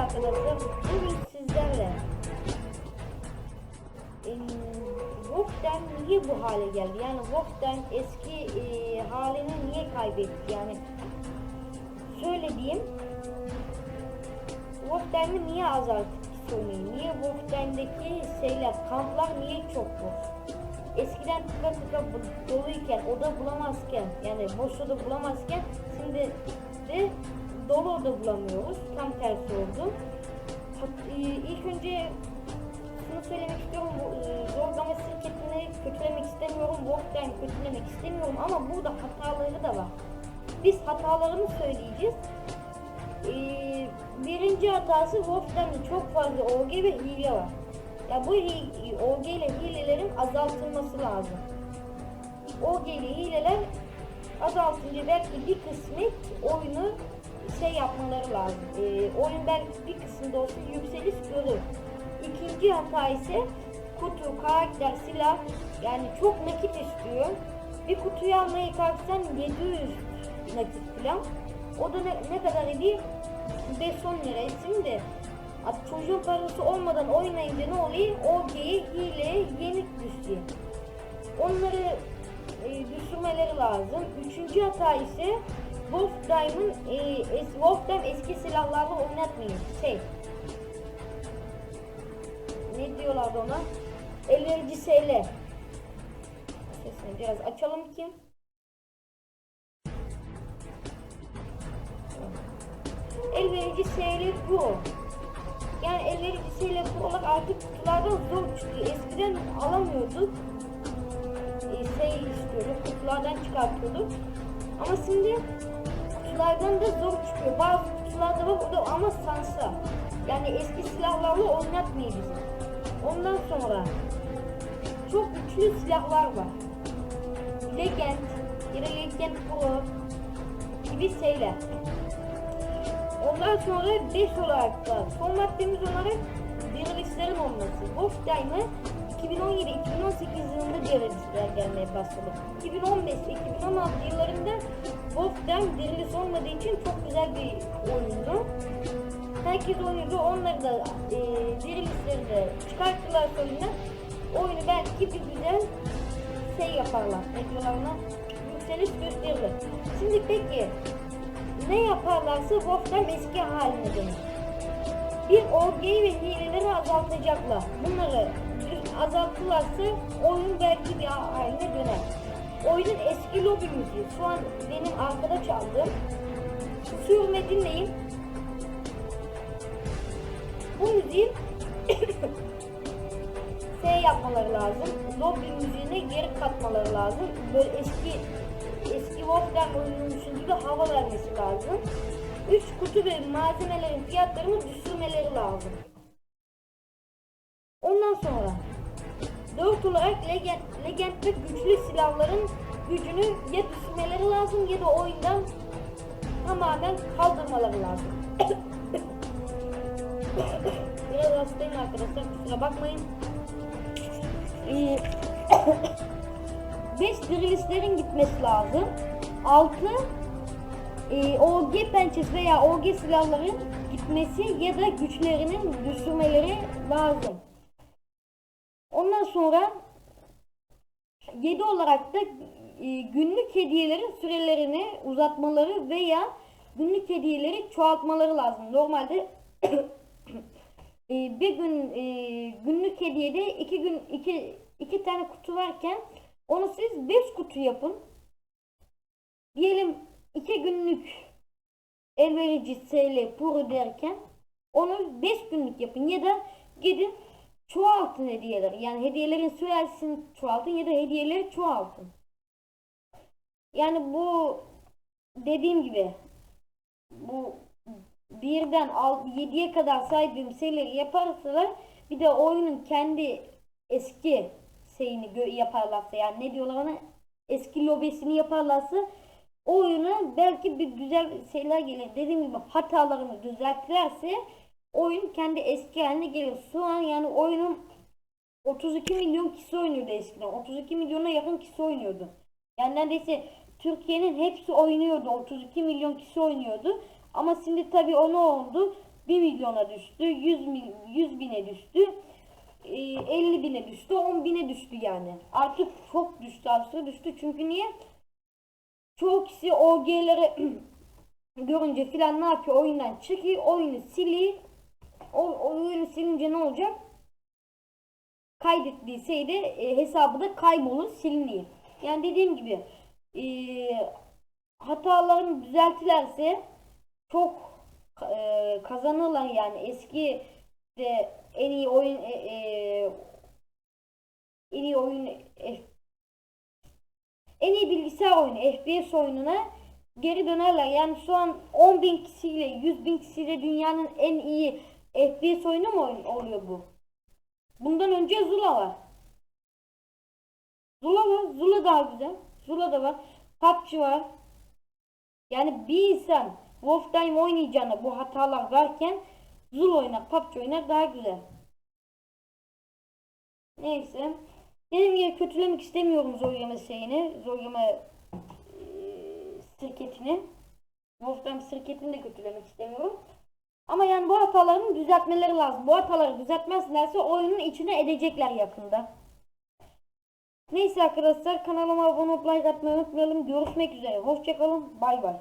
arkadaşlar. Bugün sizlerle e, Wolfden niye bu hale geldi? Yani Wolfden eski e, halini niye kaybetti? Yani şöyle diyeyim. Wolfden'i niye azalttık söyleyin? Niye Wolfden'deki şeyler, kamplar niye çok boş? Eskiden tıka tıka doluyken, oda bulamazken, yani boş oda bulamazken şimdi de dolu oda bulamıyoruz. Tam tersi oldu. E, ilk önce şunu söylemek istiyorum. E, zorlama şirketini kötülemek istemiyorum. Wolfden kötülemek istemiyorum ama burada hataları da var. Biz hatalarını söyleyeceğiz. Ee, birinci hatası Wolf'tan çok fazla OG ve hile var. Ya bu OG ile hilelerin azaltılması lazım. OG ile hileler azaltınca belki bir kısmı oyunu şey yapmaları lazım. Ee, oyun bir kısmında olsun yükseliş görür. İkinci hata ise kutu, karakter, silah yani çok nakit istiyor. Bir kutuyu almaya kalksan 700 nakit falan. O da ne, ne kadar ediyor? 5-10 lira. Şimdi at- çocuğun parası olmadan oynayınca ne oluyor? OG'ye, hileye yenik düşüyor. Onları e, düşürmeleri lazım. Üçüncü hata ise Wolftime'ın e, es, Wolftime eski silahlarla oynatmayın. Şey, ne diyorlardı ona? Elverici SL. Sesini biraz açalım ki. Elverici SL Pro. Yani elverici SL Pro'lar artık kutulardan zor çıkıyor. Eskiden alamıyorduk. E, şey istiyorduk, kutulardan çıkartıyorduk. Ama şimdi kutulardan da zor çıkıyor. Bazı kutularda var o da ama sansa. Yani eski silahlarla oynatmıyor bizi. Ondan sonra çok güçlü silahlar var. Legend, da Legend Pro gibi şeyler. Ondan sonra 5 olarak da son maddemiz olarak Dirilişlerin olması. Wolftime'ı 2017-2018 yılında dirilişler gelmeye başladı. 2015-2016 yıllarında Wolftime diriliş olmadığı için çok güzel bir oyundu. Herkes oynuyordu. Onları da e, dirilişleri de çıkarttılar oyuna. Oyunu belki bir güzel şey yaparlar. Ona? Yükseliş gösterirler. Şimdi peki ne yaparlarsa Wolfram eski haline dönür. Bir orgeyi ve hileleri azaltacaklar. Bunları azaltırlarsa oyun belki bir haline döner. Oyunun eski lobi müziği şu an benim arkada çaldığım. Sürme dinleyin. Bu müziği şey yapmaları lazım. Lobi müziğine geri katmaları lazım. Böyle eski eski Wolfgang oyunmuşun gibi hava vermesi lazım. 3 kutu ve malzemelerin fiyatlarını düşürmeleri lazım. 4 olarak legend, legend ve güçlü silahların gücünü ya düşürmeleri lazım ya da oyundan tamamen kaldırmaları lazım. Biraz hastayım arkadaşlar kusura bakmayın. Ee, 5 dirilişlerin gitmesi lazım. 6 e, OG pençesi veya OG silahların gitmesi ya da güçlerinin düşürmeleri lazım. Sonra 7 olarak da e, günlük hediyelerin sürelerini uzatmaları veya günlük hediyeleri çoğaltmaları lazım. Normalde e, bir gün e, günlük hediyede iki gün iki iki tane kutu varken onu siz 5 kutu yapın. Diyelim 2 günlük elverici SL Pro derken onu 5 günlük yapın ya da gidin çoğaltın hediyeleri. Yani hediyelerin süresini çoğaltın ya da hediyeleri çoğaltın. Yani bu dediğim gibi bu birden 7'ye kadar saydığım şeyleri yaparsalar bir de oyunun kendi eski şeyini yaparlarsa yani ne diyorlar ona eski lobesini yaparlarsa oyuna belki bir güzel şeyler gelir. Dediğim gibi hatalarını düzeltirlerse oyun kendi eski haline gelir. Şu an yani oyunun 32 milyon kişi oynuyordu eskiden. 32 milyona yakın kişi oynuyordu. Yani neredeyse Türkiye'nin hepsi oynuyordu. 32 milyon kişi oynuyordu. Ama şimdi tabii o ne oldu? 1 milyona düştü, 100, mil, 100 bine düştü, e, 50 bine düştü, 10 bine düştü yani. Artık çok düştü aslında düştü çünkü niye? Çoğu kişi OG'leri görünce filan ne yapıyor? Oyundan çıkıyor, oyunu siliyor. O, o oyunu silince ne olacak? Kaydettiyse e, hesabı da kaybolur, siliniyor. Yani dediğim gibi e, hatalarını düzeltilerse çok e, kazanırlar yani eski de en iyi oyun e, e, en iyi oyun e, en iyi bilgisayar oyunu FPS oyununa geri dönerler. Yani şu an 10.000 kişiyle 100.000 kişiyle dünyanın en iyi FPS oyunu mu oyun- oluyor bu? Bundan önce Zula var. Zula var. Zula daha güzel. Zula da var. PUBG var. Yani bir insan Wolfenstein oynayacağına bu hatalar varken Zula oynar, PUBG oynar daha güzel. Neyse. Dediğim gibi kötülemek istemiyorum Zoryama şeyini. Zoryama eee, şirketini. Wolfenstein şirketini de kötülemek istemiyorum. Ama yani bu hatalarını düzeltmeleri lazım. Bu hataları düzeltmezlerse oyunun içine edecekler yakında. Neyse arkadaşlar kanalıma abone olup like atmayı unutmayalım. Görüşmek üzere. Hoşçakalın. Bay bay.